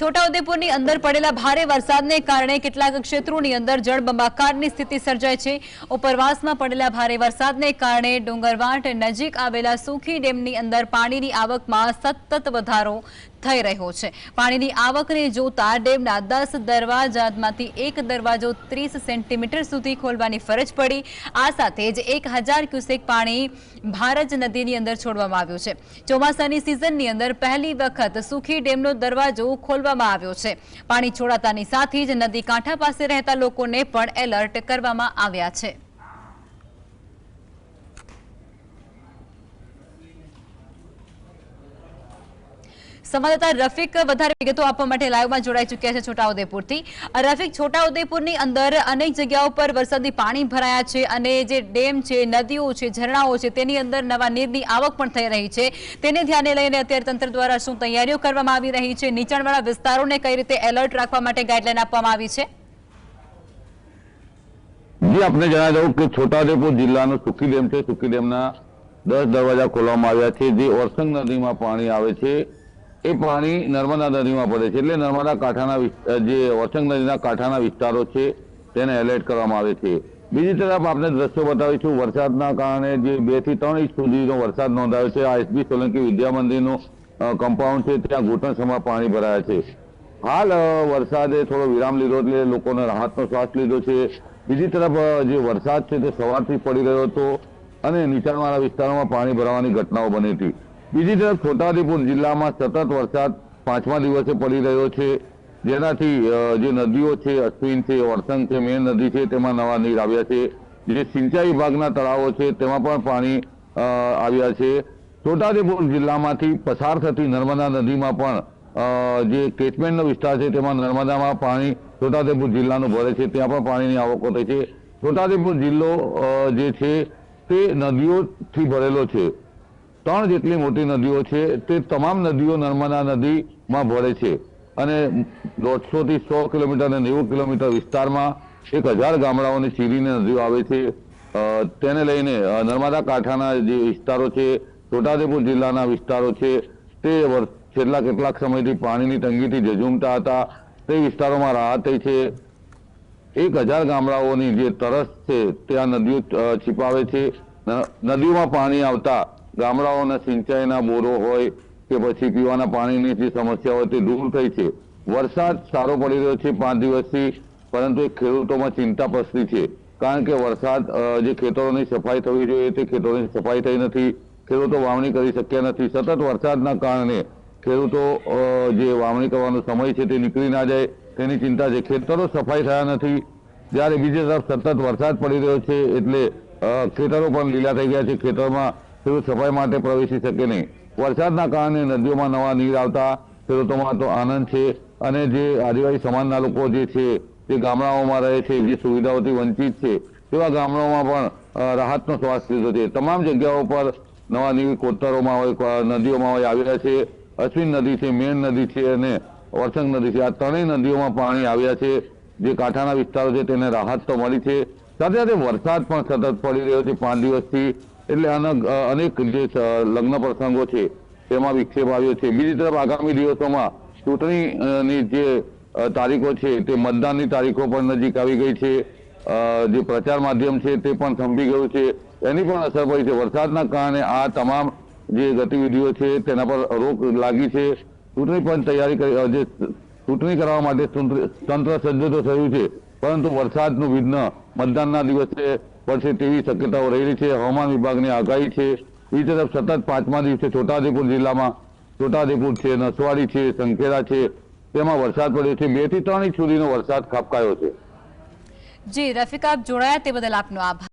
છોટાઉદેપુરની અંદર પડેલા ભારે વરસાદને કારણે કેટલાક ક્ષેત્રોની અંદર જળબંબાકારની સ્થિતિ સર્જાય છે. ઉપરવાસમાં પડેલા ભારે વરસાદને કારણે ડુંગરવાંટ નજીક આવેલા સુખી ડેમની અંદર પાણીની આવકમાં સતત વધારો થઈ રહ્યો છે. પાણીની આવકને જોતા ડેમના દસ દરવાજામાંથી એક દરવાજો ત્રીસ સેન્ટીમીટર સુધી ખોલવાની ફરજ પડી. આ સાથે જ એક ક્યુસેક પાણી ભારજ નદીની અંદર છોડવામાં આવ્યું છે. ચોમાસાની સિઝનની અંદર પહેલી વખત સુખી ડેમનો દરવાજો ખોલવામાં આવ્યો છે. પાણી છોડાતાની સાથે જ નદી કાંઠા પાસે રહેતા લોકોને પણ એલર્ટ કરવામાં આવ્યા છે. સંવાદદાતા રફીક વધારે વિગતો આપવા માટે લાઈવમાં જોડાઈ ચૂક્યા છે છોટાઉદેપુરથી. રફીક, છોટાઉદેપુરની અંદર અનેક જગ્યાઓ પર વરસાદી પાણી ભરાયા છે અને જે ડેમ છે, નદીઓ છે, ઝરણાઓ છે, તેની અંદર નવા નીરની આવક પણ થઈ રહી છે. તેને ધ્યાને લઈને અત્યારે તંત્ર દ્વારા શું તૈયારીઓ કરવામાં આવી રહી છે? નીચાણવાળા વિસ્તારોને કઈ રીતે એલર્ટ રાખવા માટે ગાઈડલાઈન આપવામાં આવી છે? જી, આપને જણાવી દઉં કે છોટાઉદેપુર જિલ્લાનો સુખી ડેમ છે. સુખી ડેમના દસ દરવાજા ખોલવામાં આવ્યા છે. જે ઓરસંગ નદીમાં પાણી આવે છે. એ પાણી નર્મદા નદીમાં પડે છે. એટલે નર્મદા કાંઠાના જે વસંગ નદીના કાંઠાના વિસ્તારો છે, તેને એલર્ટ કરવામાં આવે છે. બીજી તરફ આપણે દ્રશ્યો બતાવીશું. વરસાદના કારણે જે બેથી ત્રણ ઇંચ સુધીનો વરસાદ નોંધાયો છે. આ એસબી સોલંકી વિદ્યા મંદિરનું કમ્પાઉન્ડ છે. ત્યાં ઘૂંટણસમાં પાણી ભરાયા છે. હાલ વરસાદે થોડો વિરામ લીધો એટલે લોકોને રાહતનો શ્વાસ લીધો છે. બીજી તરફ જે વરસાદ છે તે સવારથી પડી રહ્યો હતો અને નીચાણવાળા વિસ્તારોમાં પાણી ભરાવાની ઘટનાઓ બની હતી. બીજી તરફ છોટાઉદેપુર જિલ્લામાં સતત વરસાદ પાંચમા દિવસે પડી રહ્યો છે. જેનાથી જે નદીઓ છે, અશ્વિન છે વરસંગ છે, મેન નદી છે, તેમાં નવા નીર આવ્યા છે. જે સિંચાઈ વિભાગના તળાવો છે, તેમાં પણ પાણી આવ્યા છે. છોટાઉદેપુર જિલ્લામાંથી પસાર થતી નર્મદા નદીમાં પણ જે કેચમેન્ટનો વિસ્તાર છે, તેમાં નર્મદામાં પાણી છોટાઉદેપુર જિલ્લાનું ભરે છે. ત્યાં પણ પાણીની આવકો થઈ છે. છોટાઉદેપુર જિલ્લો જે છે, તે નદીઓથી ભરેલો છે. ત્રણ જેટલી મોટી નદીઓ છે તે તમામ નદીઓ નર્મદા નદીમાં ભળે છે. અને દોઢસો થી સો કિલોમીટર અને નેવું કિલોમીટર વિસ્તારમાં એક હજાર ગામડાઓની ચીરીને નદીઓ આવે છે. તેને લઈને નર્મદા કાંઠાના જે વિસ્તારો છે છોટાઉદેપુર જિલ્લાના વિસ્તારો છે તે છેલ્લા કેટલાક સમયથી પાણીની તંગીથી ઝઝૂમતા હતા. તે વિસ્તારોમાં રાહત થઈ છે. એક હજાર ગામડાઓની જે તરસ છે ત્યાં નદીઓ અ, છીપાવે છે. નદીઓમાં પાણી આવતા ગામડાઓના સિંચાઈના બોરો હોય કે પછી પીવાના પાણીની જે સમસ્યા હોય તે દૂર થઈ છે. વરસાદ સારો પડી રહ્યો છે પાંચ દિવસથી, પરંતુ એ ખેડૂતોમાં ચિંતા પ્રસરી છે. કારણ કે વરસાદ જે ખેતરોની સફાઈ થવી જોઈએ તે ખેતરોની સફાઈ થઈ નથી. ખેડૂતો વાવણી કરી શક્યા નથી. સતત વરસાદના કારણે ખેડૂતો જે વાવણી કરવાનો સમય છે તે નીકળી ના જાય. તેની ચિંતા છે. ખેતરો સફાઈ થયા નથી. જ્યારે બીજી તરફ સતત વરસાદ પડી રહ્યો છે એટલે ખેતરો પણ લીલા થઈ ગયા છે. ખેતરમાં ખેડૂત સફાઈ માટે પ્રવેશી શકે નહીં. વરસાદના કારણે નદીઓમાં નવા નીર આવતા ખેડૂતોમાં તો આનંદ છે અને જે આદિવાસી સમાજના લોકો જે છે તે ગામડાઓમાં રહે છે, જે સુવિધાઓથી વંચિત છે, તેવા ગામડાઓમાં પણ રાહતનો શ્વાસ લીધો છે. તમામ જગ્યાઓ પર નવા નીર કોતરોમાં હોય નદીઓમાં હોય આવ્યા છે. અશ્વિન નદી છે, મેન નદી છે અને ઓરસંગ નદી છે. આ ત્રણેય નદીઓમાં પાણી આવ્યા છે. જે કાંઠાના વિસ્તારો છે, તેને રાહત તો મળી છે. સાથે સાથે વરસાદ પણ સતત પડી રહ્યો છે પાંચ દિવસથી. એટલે અનેક અનેક જે લગ્ન પ્રસંગો છે, તેમાં વિક્ષેપ આવ્યો છે. બીજી તરફ આગામી દિવસોમાં ચૂંટણીની જે તારીખો છે, તે મતદાનની તારીખો પણ નજીક આવી ગઈ છે. જે પ્રચાર માધ્યમ છે, તે પણ થંભી ગયું છે. એની પણ અસર પડી છે. વરસાદના કારણે આ તમામ જે ગતિવિધિઓ છે, તેના પર રોક લાગી છે. ચૂંટણી પણ તૈયારી કરી જે ચૂંટણી કરવા માટે તંત્ર સજ્જ તો થયું છે. પરંતુ વરસાદનું વિઘ્ન મતદાનના દિવસે પડશે તેવી શક્યતાઓ રહેલી છે. હવામાન વિભાગની આગાહી છે. એ તરફ સતત પાંચમા દિવસે છોટાઉદેપુર જિલ્લામાં છોટાઉદેપુર છે, નસવાડી છે, સંખેડા છે. તેમાં વરસાદ પડ્યો છે. બેથી ત્રણ ઇંચ સુધીનો વરસાદ ખાબકાયો છે. જી, રફિક આપ જોડાયા તે બદલ આપનો આભાર.